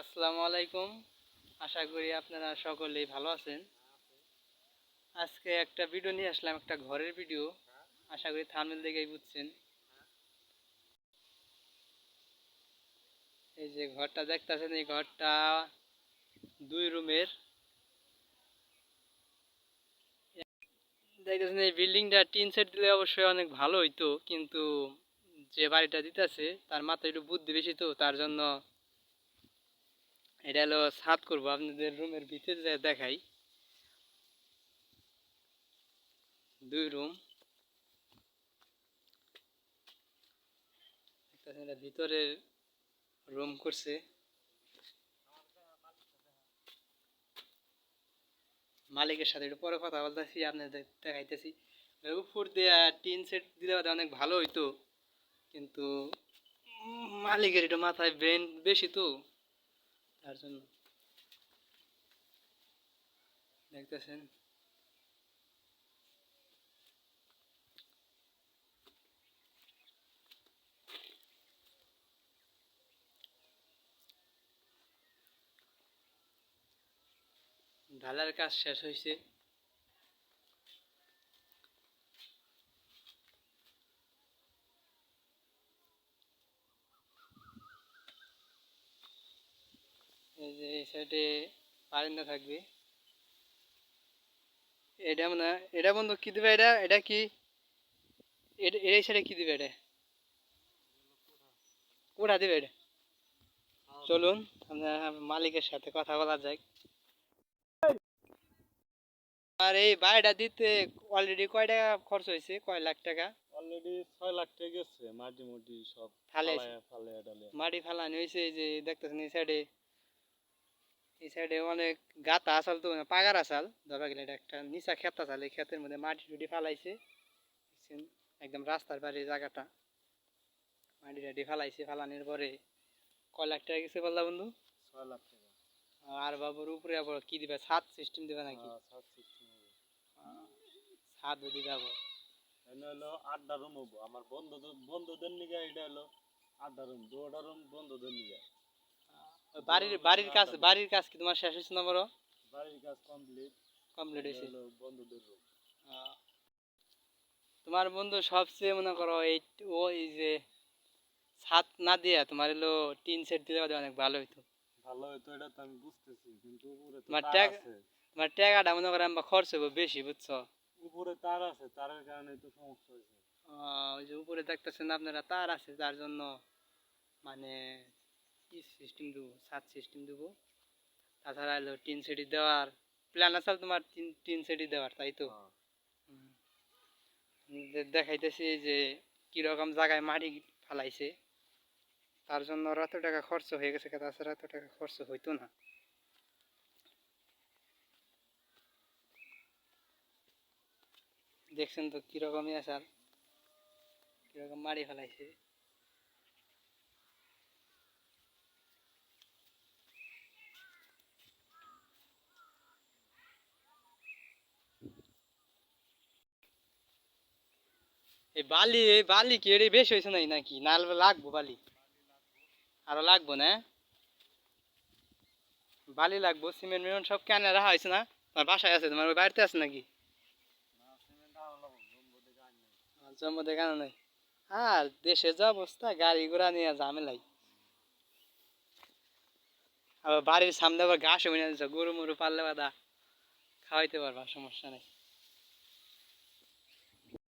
আসসালামু আলাইকুম। আশা করি আপনারা সকলেই ভালো আছেন। আজকে একটা ভিডিও নিয়ে আসলাম, একটা ঘরের ভিডিও আশা করি থামনেল দেখেই বুঝছেন। এই যে ঘরটা দেখতেছেন, এই ঘরটা দুই রুমের। দেখতেছেন, এই বিল্ডিংটা টিন সেট দিলে অবশ্যই অনেক ভালো হইতো, কিন্তু যে বাড়িটা দিতেছে, তার মাথায় একটু বুদ্ধি বেশি তো, তার জন্য এটা হলো ছাদ করব, আপনাদের রুমের ভিতরে দেখাই। দুই রুম ভিতরে রুম করছে। মালিকের সাথে একটু পরে কথা বলতেছি, আপনাদের দেখাইতেছি। উপর দিয়ে টিন সেট দিলে অনেক ভালো হইতো, কিন্তু মালিকের একটু মাথায় ব্রেন বেশি তো। তার জন্য। দেখতেছেন? ঢালার কাজ শেষ হয়েছে। এই যে এই সাইডে বারান্দা থাকবে। এটা এটা বন্ধু কি দিবে এটা? এটা কি? এটা এই সাইডে কি দিবে এটা? কোটা দিবে এটা? চলুন আমরা মালিকের সাথে কথা বলা যাক। আর এই বাড়িটা দিতে অলরেডি কয় টাকা খরচ হয়েছে? কয় লাখ টাকা? অলরেডি ছয় লাখ টাকা গেছে মাটি মুটি সব ফালে ফালায়া মাটি ফালানি হয়েছে এই যে দেখতেছেন এই সাইডে এই সাইডে অনেক গাতা আসাল তো মানে পাগার আসাল। ধরা গেলে এটা একটা নিচা ক্ষেত আসাল এই ক্ষেতের মধ্যে মাটি টুটি ফালাইছে। একদম রাস্তার বাড়ির জায়গাটা। মাটি টাটি ফালাইছে ফালানোর পরে কয় লাখ টাকা গেছে বললা বন্ধু? ছয় লাখ টাকা। আর বাবুর উপরে আবার কি দিবে? ছাদ সিস্টেম দিবে নাকি? হ্যাঁ, ছাদ হবে। ছাদ দিবে আবার। হলো আড্ডা রুম হব। আমার বন্ধুদের বন্ধুদের নিগে এটা হলো আড্ডা রুম দুটা রুম বন্ধুদের ওই বাড়ির বাড়ির কাজ বাড়ির কাজ কি তোমার শেষ হয়েছে না বড়? বাড়ির কাজ কমপ্লিট কমপ্লিট হয়েছে। বন্ধুদের তোমার বন্ধু সবচেয়ে মনে করো এই ও এই যে ছাদ না দিয়া তোমার এলো টিন সেট দিলে অনেক ভালো হইতো। ভালো হইতো এটা তো আমি বুঝতেছি কিন্তু উপরে তো তোমার ট্যাগ- তোমার টাকাটা মনে করো আমরা খরচ হব বেশি বুঝছ? উপরে তার আছে তারের কারণে তো সমস্যা হয়েছে। ওই যে উপরে দেখতেছেন আপনারা তার আছে তার জন্য মানে কি সিস্টেম দেবো? ছাদ সিস্টেম দেবো। তাছাড়া এলো টিন সেটি দেওয়ার। প্ল্যান আছে তোমার টিন টিন সেটি দেওয়ার তাই তো? হ্যাঁ। দেখাইতেছি যে কীরকম জায়গায় মাটি ফালাইছে। তার জন্য ওর এত টাকা খরচ হয়ে গেছে তাছাড়া এত টাকা খরচ হইতো না। দেখছেন তো কিরকমই আসার কীরকম মাটি ফেলাইছে। এই বালি এই বালি কি এটা বেশ হয়েছে নাই নাকি? না লাগবো বালি। আরও লাগবো না? বালি লাগবো, সিমেন্ট মিমেন্ট সব কেনে রাখা হয়েছে না? তোমার বাসায় আছে? তোমার বাড়িতে আছে নাকি? জন্ম দেখানো নাই? আর দেশে যা অবস্থা, গাড়ি ঘোড়া নিয়ে ঝামেলাই আবার বাড়ির সামনে আবার ঘাস হয়ে গরু মরু পারলে বাদা খাওয়াইতে পারবা, সমস্যা নেই।